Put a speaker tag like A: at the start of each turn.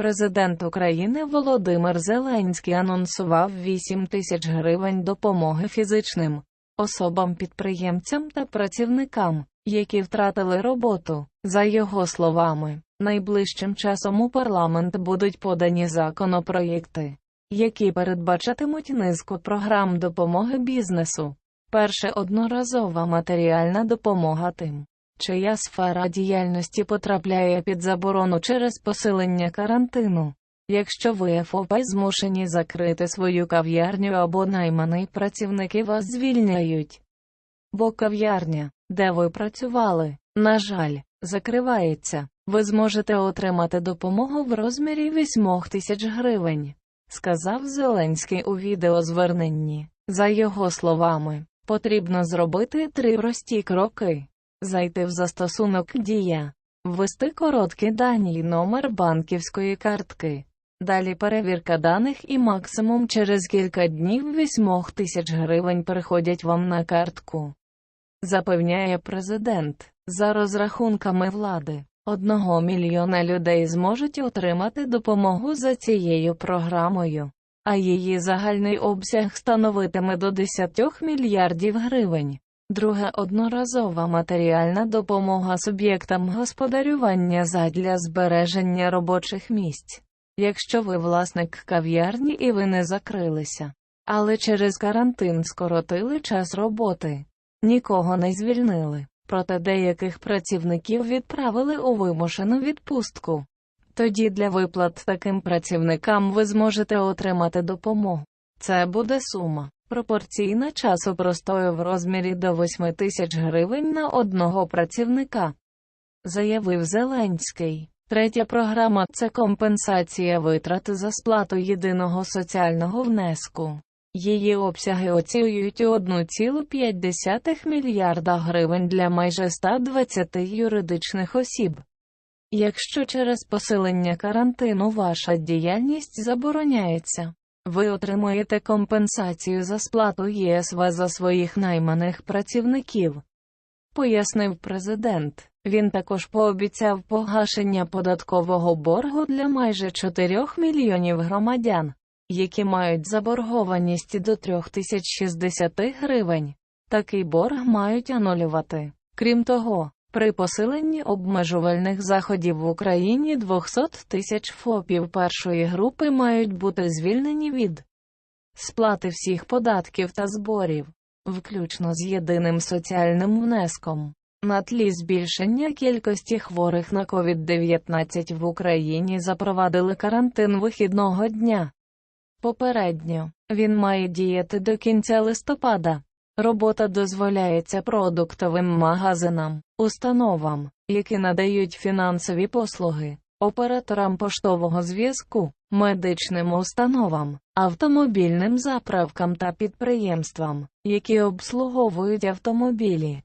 A: Президент України Володимир Зеленський анонсував 8 тисяч гривень допомоги фізичним особам, підприємцям та працівникам, які втратили роботу. За його словами, найближчим часом у парламент будуть подані законопроєкти, які передбачатимуть низку програм допомоги бізнесу. Перше одноразова матеріальна допомога тим, чия сфера діяльності потрапляє під заборону через посилення карантину. Якщо ви ФОП змушені закрити свою кав'ярню або найманий працівники вас звільняють. Бо кав'ярня, де ви працювали, на жаль, закривається, ви зможете отримати допомогу в розмірі 8 тисяч гривень, сказав Зеленський у відеозверненні. За його словами, потрібно зробити три прості кроки. Зайти в застосунок Дія, ввести короткі дані й номер банківської картки. Далі перевірка даних і максимум через кілька днів 8 тисяч гривень приходять вам на картку. Запевняє президент, за розрахунками влади, одного мільйона людей зможуть отримати допомогу за цією програмою, а її загальний обсяг становитиме до 10 мільярдів гривень. Друге одноразова матеріальна допомога суб'єктам господарювання задля збереження робочих місць. Якщо ви власник кав'ярні і ви не закрилися, але через карантин скоротили час роботи, нікого не звільнили, проте деяких працівників відправили у вимушену відпустку. Тоді для виплат таким працівникам ви зможете отримати допомогу. Це буде сума, пропорційна часу простою в розмірі до 8 тисяч гривень на одного працівника, заявив Зеленський. Третя програма це компенсація витрат за сплату єдиного соціального внеску. Її обсяги оцінюють у 1,5 мільярда гривень для майже 120 юридичних осіб. Якщо через посилення карантину ваша діяльність забороняється, ви отримуєте компенсацію за сплату ЄСВ за своїх найманих працівників, пояснив президент. Він також пообіцяв погашення податкового боргу для майже 4 мільйонів громадян, які мають заборгованість до 3060 гривень. Такий борг мають анулювати. Крім того, при посиленні обмежувальних заходів в Україні 200 тисяч ФОПів першої групи мають бути звільнені від сплати всіх податків та зборів, включно з єдиним соціальним внеском. На тлі збільшення кількості хворих на COVID-19 в Україні запровадили карантин вихідного дня. Попередньо, він має діяти до кінця листопада. Робота дозволяється продуктовим магазинам, установам, які надають фінансові послуги, операторам поштового зв'язку, медичним установам, автомобільним заправкам та підприємствам, які обслуговують автомобілі.